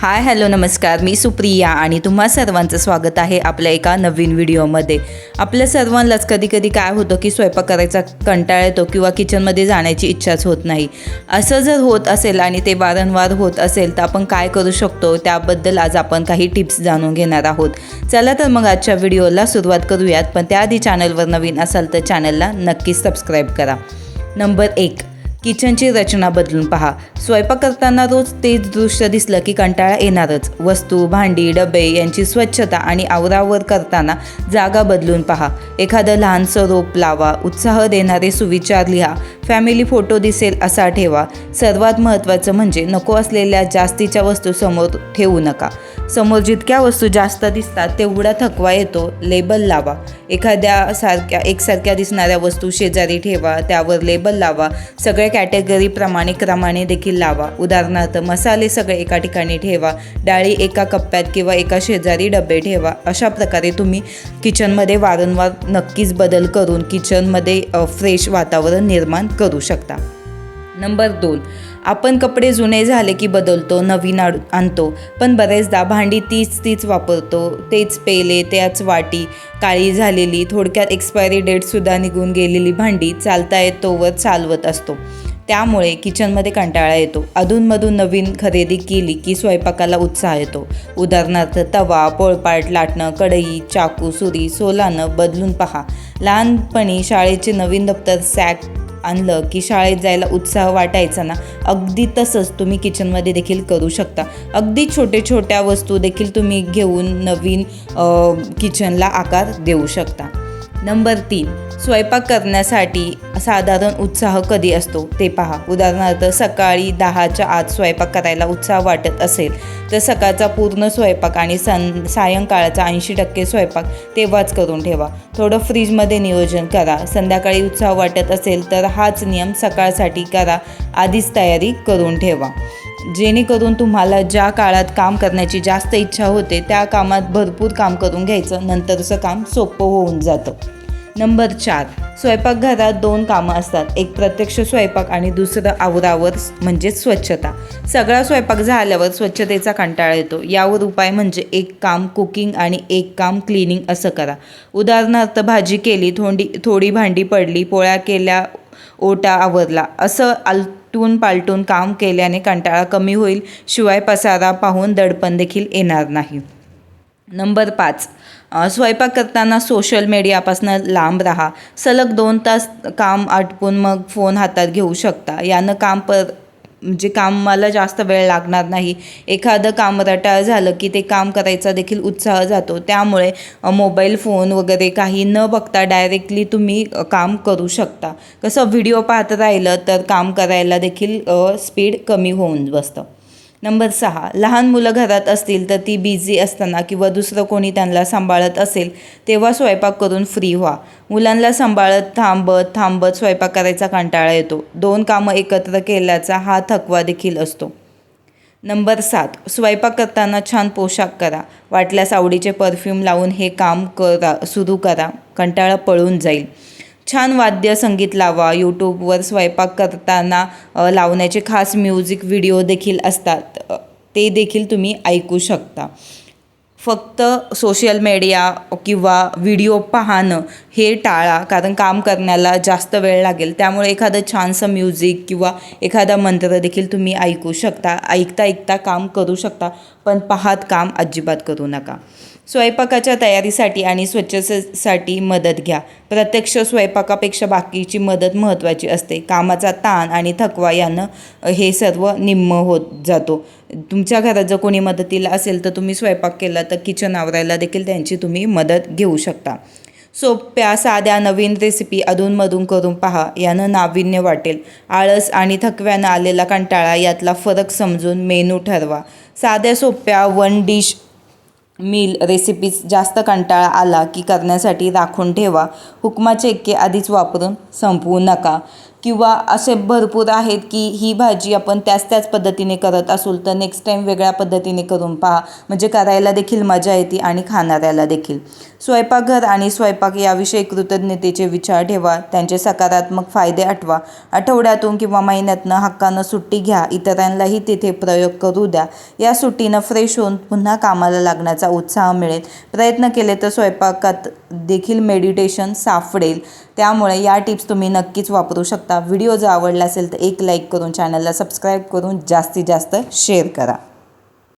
Hi hello नमस्कार. मी सुप्रिया आणि तुम्हा सर्वांचं स्वागत आहे आपल्या एका नवीन व्हिडिओमध्ये. आपल्या सर्वांनाच कधी कधी काय होतं की स्वयंपाक करायचा कंटाळा येतो किंवा किचनमध्ये जाण्याची इच्छाच होत नाही. असं जर होत असेल आणि ते वारंवार होत असेल तर आपण काय करू शकतो? त्याबद्दल आज आपण काही टिप्स जाणून घेणार आहोत. चला तर मग आजच्या व्हिडिओला सुरुवात करूयात. पण त्याआधी चॅनलवर नवीन असाल तर चॅनलला नक्कीच सबस्क्राईब करा. नंबर एक किचनची रचना बदलून पहा. स्वयंपाक करताना रोज तेच दृश्य दिसलं की कंटाळा येणारच. वस्तू भांडी डबे यांची स्वच्छता आणि आवरावर करताना जागा बदलून पहा. एखादं लहानसं रोप लावा उत्साह देणारे सुविचार लिहा. फॅमिली फोटो दिसेल असा ठेवा. सर्वात महत्त्वाचं म्हणजे नको असलेल्या जास्तीच्या वस्तू समोर ठेवू नका. समोर जितक्या वस्तू जास्त दिसतात तेवढा थकवा येतो. लेबल लावा. एखाद्या सारख्या एकसारख्या दिसणाऱ्या वस्तू शेजारी ठेवा त्यावर लेबल लावा. सगळ्या कॅटेगरीप्रमाणे क्रमाने देखील लावा. उदाहरणार्थ मसाले सगळे एका ठिकाणी ठेवा. डाळी एका कप्प्यात किंवा एका शेजारी डबे ठेवा. अशा प्रकारे तुम्ही किचनमध्ये वारंवार नक्कीच बदल करून किचनमध्ये फ्रेश वातावरण निर्माण करू शकता. नंबर दोन आपण कपडे जुने झाले की बदलतो नवीन आणतो. पण बरेचदा भांडी तीच तीच वापरतो. तेच पेले त्याच वाटी काळी झालेली थोडक्यात एक्सपायरी डेटसुद्धा निघून गेलेली भांडी चालता येतोवर चालवत असतो. त्यामुळे किचनमध्ये कंटाळा येतो. अधूनमधून नवीन खरेदी केली की स्वयंपाकाला उत्साह येतो. उदाहरणार्थ तवा पोळपाट लाटणं कढई चाकू सुरी सोलानं बदलून पहा. लहानपणी शाळेचे नवीन दप्तर सॅक आणलं की शाळेत जायला उत्साह वाटायचा ना अगदी तसंच तुम्ही किचनमध्ये देखील करू शकता. अगदी छोटे छोट्या वस्तू देखील तुम्ही घेऊन नवीन किचनला आकार देऊ शकता. नंबर तीन स्वयंपाक करण्यासाठी साधारण उत्साह कधी असतो? ते पहा. उदाहरणार्थ सकाळी दहाच्या आत स्वयंपाक करायला उत्साह वाटत असेल तर सकाळचा पूर्ण स्वयंपाक आणि सं सायंकाळचा ऐंशी टक्के स्वयंपाक तेव्हाच करून ठेवा. थोडं फ्रीजमध्ये नियोजन करा. संध्याकाळी उत्साह वाटत असेल तर हाच नियम सकाळसाठी करा. आधीच तयारी करून ठेवा. जेणेकरून तुम्हाला ज्या काळात काम करण्याची जास्त इच्छा होते त्या कामात भरपूर काम करून घ्यायचं. नंतरचं काम सोपं होऊन जातं. नंबर चार. स्वयंपाकघरात दोन कामं असतात. एक प्रत्यक्ष स्वयंपाक आणि दुसरं आवरावर म्हणजेच स्वच्छता. सगळा स्वयंपाक झाल्यावर स्वच्छतेचा कंटाळा येतो. यावर उपाय म्हणजे एक काम कुकिंग आणि एक काम क्लिनिंग असं करा. उदाहरणार्थ भाजी केली थोडी थोडी भांडी पडली पोळ्या केल्या ओटा आवरला. असं आलटून पालटून काम केल्याने कंटाळा कमी होईल. शिवाय पसारा पाहून दडपण देखील येणार नाही. नंबर पाच. स्वयंपाक करताना सोशल मीडियापासून लांब राहा. सलग दोन तास काम आटपून मग फोन हातात घेऊ शकता. यानं काम पर म्हणजे कामाला जास्त वेळ लागणार नाही. एखादं काम रटाळ झालं की ते काम करायचा देखील उत्साह जातो. त्यामुळे मोबाईल फोन वगैरे काही न बघता डायरेक्टली तुम्ही काम करू शकता. कसं व्हिडिओ पाहत राहिलं तर काम करायला देखील स्पीड कमी होऊन बसतं. नंबर सहा लहान मुलं घरात असतील तर ती बिझी असताना किंवा दुसरं कोणी त्यांना सांभाळत असेल तेव्हा स्वयंपाक करून फ्री व्हा. मुलांना सांभाळत थांबत थांबत स्वयंपाक करायचा कंटाळा येतो. दोन कामं एकत्र केल्याचा हा थकवा देखील असतो. नंबर सात स्वयंपाक करताना छान पोशाख करा. वाटल्यास आवडीचे परफ्यूम लावून हे काम करा सुरू करा. कंटाळा पळून जाईल. छान वाद्य संगीत लावा. यूट्यूबवर स्वयंपाक करताना लावण्याचे खास म्युझिक व्हिडिओ देखील असतात. ते देखील तुम्ही ऐकू शकता. फक्त सोशल मीडिया किंवा व्हिडिओ पाहणं हे टाळा कारण काम करण्याला जास्त वेळ लागेल. त्यामुळे एखादं छानसं म्युझिक किंवा एखादा मंत्र देखील तुम्ही ऐकू शकता. ऐकता ऐकता काम करू शकता पण पाहात काम अजिबात करू नका. स्वयंपाकाच्या तयारीसाठी आणि स्वच्छतेसाठी मदत घ्या. प्रत्यक्ष स्वयंपाकापेक्षा बाकीची मदत महत्त्वाची असते. कामाचा ताण आणि थकवा यानं हे सर्व निम्म होत जातो. तुमच्या घरात जर कोणी मदतीला असेल तर तुम्ही स्वयंपाक केला तर किचन आवरायला देखील त्यांची तुम्ही मदत घेऊ शकता. सोप्या साध्या नवीन रेसिपी अधूनमधून करून पहा. यानं नाविन्य वाटेल. आळस आणि थकव्यानं आलेला कंटाळा यातला फरक समजून मेनू ठरवा. साध्या सोप्या वन डिश मील रेसिपीज जास्त कंटाळा आला की करण्यासाठी राखून ठेवा. हुकमाचे एक्के आधीच वापरून संपवू नका. किंवा असे भरपूर आहेत की ही भाजी आपण त्याच त्याच पद्धतीने करत असू तर नेक्स्ट टाईम वेगळ्या पद्धतीने करून पहा. म्हणजे करायला देखील मजा येते आणि खाणाऱ्याला देखील. स्वयंपाकघर आणि स्वयंपाक याविषयी कृतज्ञतेचे विचार ठेवा. त्यांचे सकारात्मक फायदे आठवा. आठवड्यातून किंवा महिन्यातनं हक्कानं सुट्टी घ्या. इतरांनाही तिथे प्रयोग करू द्या. या सुट्टीनं फ्रेश होऊन पुन्हा कामाला लागण्याचा उत्साह मिळेल. प्रयत्न केले तर स्वयंपाकात देखील मेडिटेशन सापडेल. त्यामुळे या टिप्स तुम्ही नक्कीच वापरू शकता. शकता व्हिडिओ जर आवडला असेल तर एक लाईक करून चॅनलला सबस्क्राईब करून जास्तीत जास्त शेअर करा.